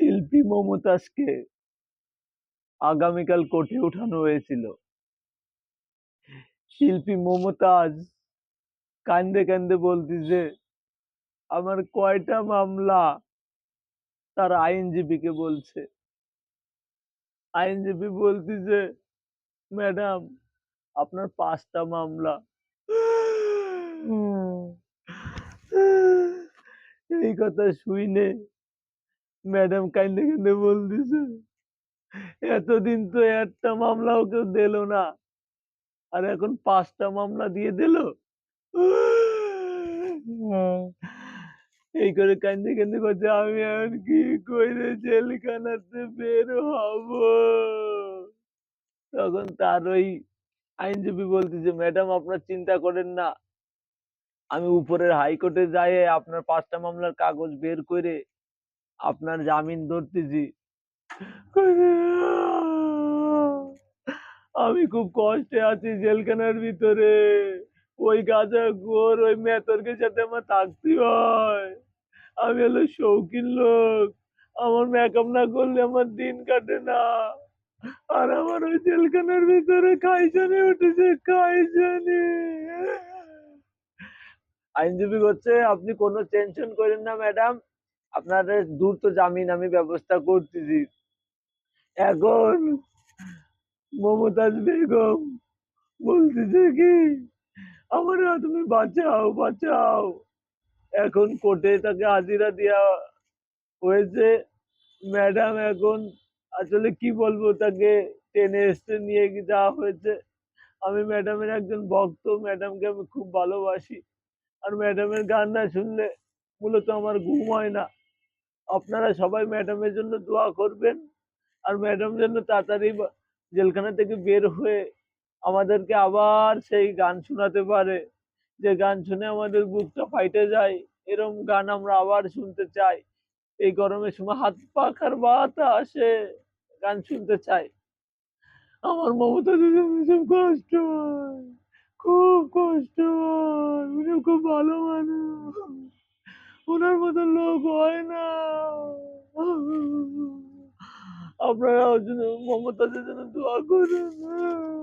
শিল্পী মমতাজকে আগামীকাল কোর্টে ওঠানো হয়েছিল। শিল্পী মমতাজ কান্দে কান্দে বলতেছে আমার কয়টা মামলা তার আইনজীবীকে বলছে? আইনজীবী বলতেছে ম্যাডাম আপনার পাঁচটা মামলা। এই কথা শুইনে ম্যাডাম কান্দে কান্দে বলতেছে এতদিন তো একটা মামলাও কেউ দিল না আর এখন পাঁচটা মামলা দিয়ে দিল? এই করে কান্দে কান্দে করছে আমি এখন কি করে জেলখানাতে বের হব? তখন তার ওই আইনজীবী বলতেছে ম্যাডাম, আপনার চিন্তা করেন না। আমি উপরের হাইকোর্টে যাই, আপনার পাঁচটা মামলার কাগজ বের করে আপনার জামিন ধরতেছি। আমি খুব কষ্টে আছি জেলখানার ভিতরে। ওই গাজা গোর, ওই মেতরকে সাথে আমার থাকতে হয়। আমি হলো শৌখিন লোক। আমার মেকআপ না করলে আমার দিন কাটে না। আর আমার ওই জেলখানার ভিতরে খাইজানি উঠেছে খাইজানি আইনজীবী হচ্ছে আপনি কোনো টেনশন করেন না ম্যাডাম আপনাদের দ্রুত জামিন আমি ব্যবস্থা করতেছি। এখন মমতাজ বেগম বলতেছে কি, আমার তুমি বাঁচাও বাঁচাও। এখন কোর্টে তাকে হাজিরা দেওয়া হয়েছে। ম্যাডাম এখন আসলে কি বলব, তাকে টেনে এসে নিয়ে যাওয়া হয়েছে। আমি ম্যাডামের একজন ভক্ত ম্যাডামকে আমি খুব ভালোবাসি। আর ম্যাডামের গান না শুনলে মূলত আমার ঘুম হয় না। আপনারা সবাই ম্যাডামের জন্য দোয়া করবেন। আর ম্যাডাম যেন তাড়াতাড়ি জেলখানা থেকে বের হয়ে আমাদেরকে আবার সেই গান শোনাতে পারে। যে গান শুনে আমাদের বুকটা ফাইটে যায়, এরম গান আমরা আবার শুনতে চাই। এই গরমের সময় হাত পাখার বাতা আসে। গান শুনতে চাই। আমার মমতা দিদি কষ্ট খুব কষ্ট উনি খুব ভালো মানুষ। ওনার মতো লোক হয় না। আপনারা মমতাজের জন্য দোয়া করুন।